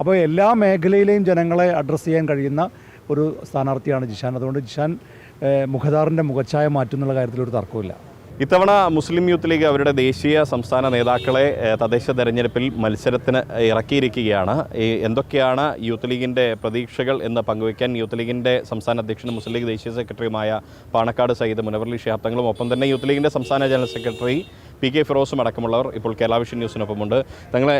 അപ്പോൾ എല്ലാ മേഖലയിലെയും ജനങ്ങളെ അഡ്രസ്സ് ചെയ്യാൻ കഴിയുന്ന ഒരു സ്ഥാനാർത്ഥിയാണ് ജിഷാൻ. അതുകൊണ്ട് ജിഷാൻ മുഖദാറിന്റെ മുഖച്ഛായ മാറ്റുന്നുള്ള കാര്യത്തിൽ ഒരു തർക്കമില്ല ഇത്തവണ മുസ്ലിം യൂത്ത് ലീഗ് അവരുടെ ദേശീയ സംസ്ഥാന നേതാക്കളെ തദ്ദേശ തെരഞ്ഞെടുപ്പിൽ മത്സരത്തിന് ഇറക്കിയിരിക്കുകയാണ്. എന്തൊക്കെയാണ് യൂത്ത് ലീഗിന്റെ പ്രതീക്ഷകൾ എന്ന് പങ്കുവയ്ക്കാൻ യൂത്ത് ലീഗിന്റെ സംസ്ഥാന അധ്യക്ഷനും മുസ്ലിം ലീഗ് ദേശീയ സെക്രട്ടറിയുമായ പാണക്കാട് സയ്യിദ് മുനവർലി ഷിഹാബ് തങ്ങളും ഒപ്പം തന്നെ യൂത്ത് ലീഗിന്റെ സംസ്ഥാന ജനറൽ സെക്രട്ടറി പി കെ ഫിറോസും അടക്കമുള്ളവർ ഇപ്പോൾ കേരള വിഷൻ ന്യൂസിനൊപ്പമുണ്ട്. തങ്ങളെ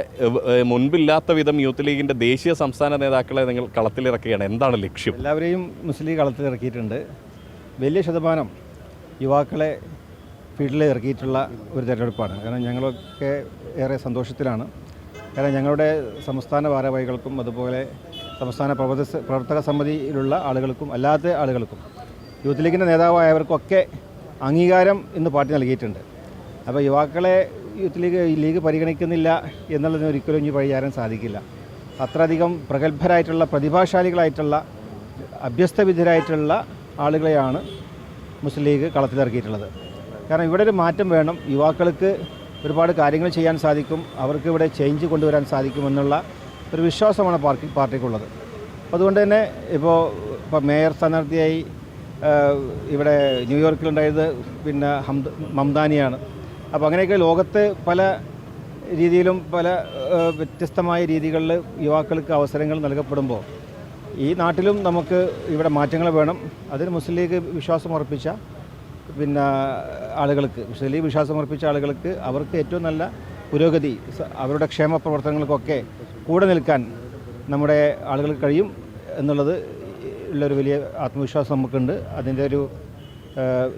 മുൻപില്ലാത്ത വിധം യൂത്ത് ലീഗിന്റെ ദേശീയ സംസ്ഥാന നേതാക്കളെ നിങ്ങൾ കളത്തിലിറക്കുകയാണ്. എന്താണ് ലക്ഷ്യം? എല്ലാവരെയും മുസ്ലിം ലീഗ് കളത്തിലിറക്കിയിട്ടുണ്ട്. വലിയ ശതമാനം യുവാക്കളെ ഫീൽഡിൽ ഇറക്കിയിട്ടുള്ള ഒരു തിരഞ്ഞെടുപ്പാണ്. കാരണം ഞങ്ങളൊക്കെ ഏറെ സന്തോഷത്തിലാണ്. കാരണം ഞങ്ങളുടെ സംസ്ഥാന ഭാരവാഹികൾക്കും അതുപോലെ സംസ്ഥാന പ്രവർത്ത പ്രവർത്തക സമിതിയിലുള്ള ആളുകൾക്കും അല്ലാത്ത ആളുകൾക്കും യൂത്ത് ലീഗിന്റെ നേതാവായവർക്കൊക്കെ അംഗീകാരം ഇന്ന് പാർട്ടി നൽകിയിട്ടുണ്ട്. അപ്പോൾ യുവാക്കളെ യൂത്ത് ലീഗ് ലീഗ് പരിഗണിക്കുന്നില്ല എന്നുള്ളതിന് ഒരിക്കലും ഇനി വഴിയാറാൻ സാധിക്കില്ല. അത്രയധികം പ്രഗത്ഭരായിട്ടുള്ള പ്രതിഭാശാലികളായിട്ടുള്ള അഭ്യസ്തവിധരായിട്ടുള്ള ആളുകളെയാണ് മുസ്ലിം ലീഗ് കളത്തിലിറക്കിയിട്ടുള്ളത്. കാരണം ഇവിടെ ഒരു മാറ്റം വേണം. യുവാക്കൾക്ക് ഒരുപാട് കാര്യങ്ങൾ ചെയ്യാൻ സാധിക്കും. അവർക്ക് ഇവിടെ ചേഞ്ച് കൊണ്ടുവരാൻ സാധിക്കുമെന്നുള്ള ഒരു വിശ്വാസമാണ് പാർട്ടി പാർട്ടിക്കുള്ളത്. അതുകൊണ്ട് തന്നെ ഇപ്പോൾ ഇപ്പോൾ മേയർ സ്ഥാനാർത്ഥിയായി ഇവിടെ ന്യൂയോർക്കിലുണ്ടായത് പിന്നെ ഹംദ മംദാനിയാണ്. അപ്പോൾ അങ്ങനെയൊക്കെ ലോകത്ത് പല രീതിയിലും പല വ്യത്യസ്തമായ രീതികളിൽ യുവാക്കൾക്ക് അവസരങ്ങൾ നൽകപ്പെടുമ്പോൾ ഈ നാട്ടിലും നമുക്ക് ഇവിടെ മാറ്റങ്ങൾ വേണം. അതിന് മുസ്ലിം ലീഗ് വിശ്വാസം ഉറപ്പിച്ച പിന്നെ ആളുകൾക്ക് മുസ്ലിം ലീഗ് വിശ്വാസം ഉറപ്പിച്ച ആളുകൾക്ക് അവർക്ക് ഏറ്റവും നല്ല പുരോഗതി അവരുടെ ക്ഷേമ പ്രവർത്തനങ്ങൾക്കൊക്കെ കൂടെ നിൽക്കാൻ നമ്മുടെ ആളുകൾക്ക് കഴിയും എന്നുള്ളത് ഉള്ളൊരു വലിയ ആത്മവിശ്വാസം നമുക്കുണ്ട്. അതിന്റെ ഒരു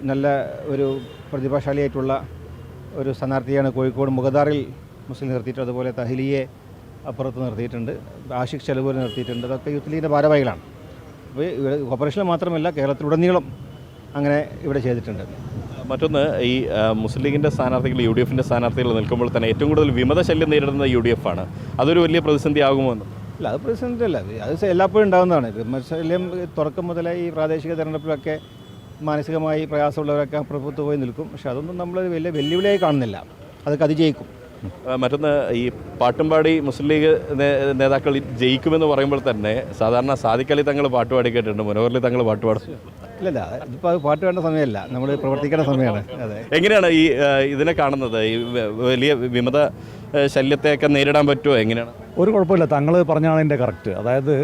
നല്ല ഒരു പ്രതിഭാശാലിയായിട്ടുള്ള ഒരു സ്ഥാനാർത്ഥിയാണ് കോഴിക്കോട് മുഖദാറിൽ മുസ്ലിം നിർത്തിയിട്ട് അതുപോലെ തഹലിയെ അപ്പുറത്ത് നിർത്തിയിട്ടുണ്ട്. ആഷിഖ് ചെലവൂർ നിർത്തിയിട്ടുണ്ട്. അതൊക്കെ യൂത്ത് ലീഗിന്റെ ഭാരവാഹികളാണ്. അപ്പോൾ ഇവിടെ കോർപ്പറേഷനിൽ മാത്രമല്ല കേരളത്തിലുടനീളം അങ്ങനെ ഇവിടെ ചെയ്തിട്ടുണ്ട്. മറ്റൊന്ന് ഈ മുസ്ലിം ലീഗിന്റെ സ്ഥാനാർത്ഥികൾ യു ഡി എഫിന്റെ സ്ഥാനാർത്ഥികൾ നിൽക്കുമ്പോൾ തന്നെ ഏറ്റവും കൂടുതൽ വിമത ശല്യം നേരിടുന്നത് യു ഡി എഫ് ആണ്. അതൊരു വലിയ പ്രതിസന്ധി ആകുമോ എന്ന്? അല്ല അത് പ്രതിസന്ധി അല്ല അത് എല്ലാപ്പോഴും ഉണ്ടാകുന്നതാണ്. വിമർശല്യം തുടക്കം മുതലേ ഈ പ്രാദേശിക തെരഞ്ഞെടുപ്പിലൊക്കെ മാനസികമായി പ്രയാസമുള്ളവരൊക്കെ അപ്പുറത്ത് പോയി നിൽക്കും. പക്ഷെ അതൊന്നും നമ്മൾ വലിയ വെല്ലുവിളിയായി കാണുന്നില്ല. അതൊക്കെ അതിജയിക്കും മറ്റൊന്ന് ഈ പാട്ടുംപാടി മുസ്ലിം ലീഗ് നേതാക്കൾ ജയിക്കുമെന്ന് പറയുമ്പോൾ തന്നെ സാധാരണ സാദിഖലി തങ്ങൾ പാട്ട് പാടി കേട്ടിട്ടുണ്ട്. മനോഹർലി തങ്ങൾ പാട്ട് പാടും. ഇല്ലല്ല ഇതിപ്പോൾ അത് പാട്ട് വേണ്ട സമയമല്ല. നമ്മൾ പ്രവർത്തിക്കേണ്ട സമയമാണ്. അതെ. എങ്ങനെയാണ് ഈ ഇതിനെ കാണുന്നത്? ഈ വലിയ വിമത ശല്യത്തെയൊക്കെ നേരിടാൻ പറ്റുമോ? എങ്ങനെയാണ്? ഒരു കുഴപ്പമില്ല. തങ്ങൾ പറഞ്ഞാണ് എന്റെ കറക്റ്റ്. അതായത്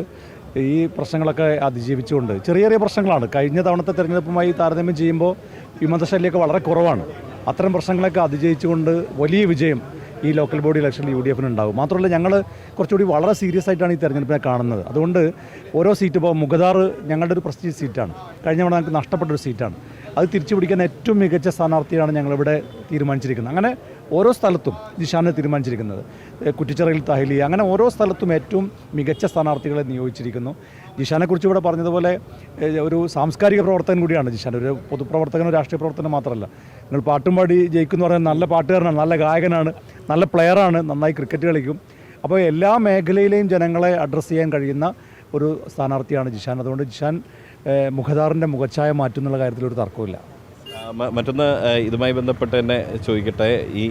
ഈ പ്രശ്നങ്ങളൊക്കെ അതിജീവിച്ചുകൊണ്ട് ചെറിയ ചെറിയ പ്രശ്നങ്ങളാണ്. കഴിഞ്ഞ തവണത്തെ തെരഞ്ഞെടുപ്പുമായി താരതമ്യം ചെയ്യുമ്പോൾ വിമതശല്യമൊക്കെ വളരെ കുറവാണ്. അത്തരം പ്രശ്നങ്ങളൊക്കെ അതിജയിച്ചുകൊണ്ട് വലിയ വിജയം ഈ ലോക്കൽ ബോഡി ഇലക്ഷനിൽ യു ഡി എഫിന് ഉണ്ടാകും മാത്രമല്ല ഞങ്ങൾ കുറച്ചുകൂടി വളരെ സീരിയസ് ആയിട്ടാണ് ഈ തെരഞ്ഞെടുപ്പിനെ കാണുന്നത്. അതുകൊണ്ട് ഓരോ സീറ്റ് ഇപ്പോൾ മുഖദാർ ഞങ്ങളുടെ ഒരു പ്രസ്റ്റീജ് സീറ്റാണ്. കഴിഞ്ഞ തവണ ഞങ്ങൾക്ക് നഷ്ടപ്പെട്ടൊരു സീറ്റാണ്. അത് തിരിച്ചു പിടിക്കാൻ ഏറ്റവും മികച്ച സ്ഥാനാർത്ഥിയാണ് ഞങ്ങളിവിടെ തീരുമാനിച്ചിരിക്കുന്നത്. അങ്ങനെ ഓരോ സ്ഥലത്തും ജിഷാനെ തീരുമാനിച്ചിരിക്കുന്നത്. കുറ്റിച്ചിറയിൽ തഹലി അങ്ങനെ ഓരോ സ്ഥലത്തും ഏറ്റവും മികച്ച സ്ഥാനാർത്ഥികളെ നിയോഗിച്ചിരിക്കുന്നു. ജിഷാനെക്കുറിച്ച് ഇവിടെ പറഞ്ഞതുപോലെ ഒരു സാംസ്കാരിക പ്രവർത്തകൻ കൂടിയാണ് ജിഷാൻ ഒരു പൊതുപ്രവർത്തകനും രാഷ്ട്രീയ പ്രവർത്തനം മാത്രമല്ല. നിങ്ങൾ പാട്ടും പാടി ജയിക്കുന്നു പറഞ്ഞാൽ നല്ല പാട്ടുകാരനാണ് നല്ല ഗായകനാണ് നല്ല പ്ലെയറാണ് നന്നായി ക്രിക്കറ്റ് കളിക്കും. അപ്പോൾ എല്ലാ മേഖലയിലെയും ജനങ്ങളെ അഡ്രസ്സ് ചെയ്യാൻ കഴിയുന്ന ഒരു സ്ഥാനാർത്ഥിയാണ് ജിഷാൻ അതുകൊണ്ട് ജിഷാൻ മുഖദാറിന്റെ മുഖച്ഛായ മാറ്റുന്നുള്ള കാര്യത്തിൽ ഒരു തർക്കമില്ല മറ്റൊന്ന് ഇതുമായി ബന്ധപ്പെട്ട് തന്നെ ചോദിക്കട്ടെ. ഈ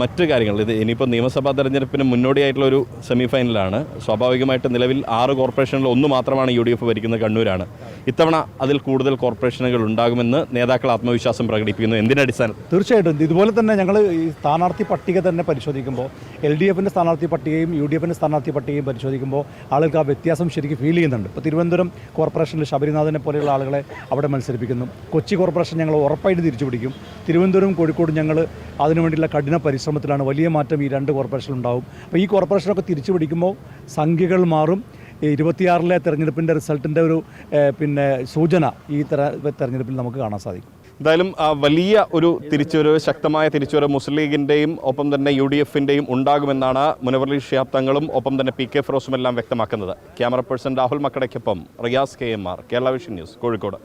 മറ്റു കാര്യങ്ങൾ ഇത് ഇനിയിപ്പോൾ നിയമസഭാ തെരഞ്ഞെടുപ്പിന് മുന്നോടിയായിട്ടുള്ള ഒരു സെമി ഫൈനലാണ് സ്വാഭാവികമായിട്ട് നിലവിൽ ആറ് കോർപ്പറേഷനിൽ ഒന്ന് മാത്രമാണ് യു ഡി എഫ് ഭരിക്കുന്നത് കണ്ണൂരാണ്. ഇത്തവണ അതിൽ കൂടുതൽ കോർപ്പറേഷനുകൾ ഉണ്ടാകുമെന്ന് നേതാക്കൾ ആത്മവിശ്വാസം പ്രകടിപ്പിക്കുന്നു. എന്തിനടിസ്ഥാനത്തിൽ തീർച്ചയായിട്ടും. ഇതുപോലെ തന്നെ ഞങ്ങൾ ഈ സ്ഥാനാർത്ഥി പട്ടിക തന്നെ പരിശോധിക്കുമ്പോൾ എൽ ഡി എഫിന്റെ സ്ഥാനാർത്ഥി പട്ടികയും യു ഡി എഫിന്റെ സ്ഥാനാർത്ഥി പട്ടികയും പരിശോധിക്കുമ്പോൾ ആളുകൾക്ക് ആ വ്യത്യാസം ശരിക്കും ഫീൽ ചെയ്യുന്നുണ്ട്. ഇപ്പോൾ തിരുവനന്തപുരം കോർപ്പറേഷനിൽ ശബരിനാഥനെ പോലെയുള്ള ആളുകളെ അവിടെ മത്സരിപ്പിക്കുന്നു. കൊച്ചി കോർപ്പറേഷൻ ഞങ്ങൾ ഉറപ്പായിട്ട് തിരിച്ചു പിടിക്കും. തിരുവനന്തപുരം കോഴിക്കോട് ഞങ്ങൾ അതിനുവേണ്ടിയുള്ള കഠിന പരിശ്രമത്തിലാണ്. വലിയ മാറ്റം ഈ രണ്ട് കോർപ്പറേഷനുണ്ടാവും അപ്പോൾ ഈ കോർപ്പറേഷനൊക്കെ തിരിച്ചു പിടിക്കുമ്പോൾ സംഖ്യകൾ മാറും. ഇരുപത്തിയാറിലെ തെരഞ്ഞെടുപ്പിന്റെ റിസൾട്ടിന്റെ ഒരു പിന്നെ സൂചന ഈ തെര തെരഞ്ഞെടുപ്പിൽ നമുക്ക് കാണാൻ സാധിക്കും. എന്തായാലും വലിയ ഒരു തിരിച്ചുവരവ് ശക്തമായ തിരിച്ചുവരവ് മുസ്ലിം ലീഗിന്റെയും ഒപ്പം തന്നെ യു ഡി എഫിന്റെയും ഉണ്ടാകുമെന്നാണ് മുനവർലി ഷിഹാബ് തങ്ങളും ഒപ്പം തന്നെ പി കെ ഫിറോസും എല്ലാം വ്യക്തമാക്കുന്നത്. Camera person Rahul മക്കടയ്ക്കൊപ്പം Riyas K M R Kerala vision news Kozhikode.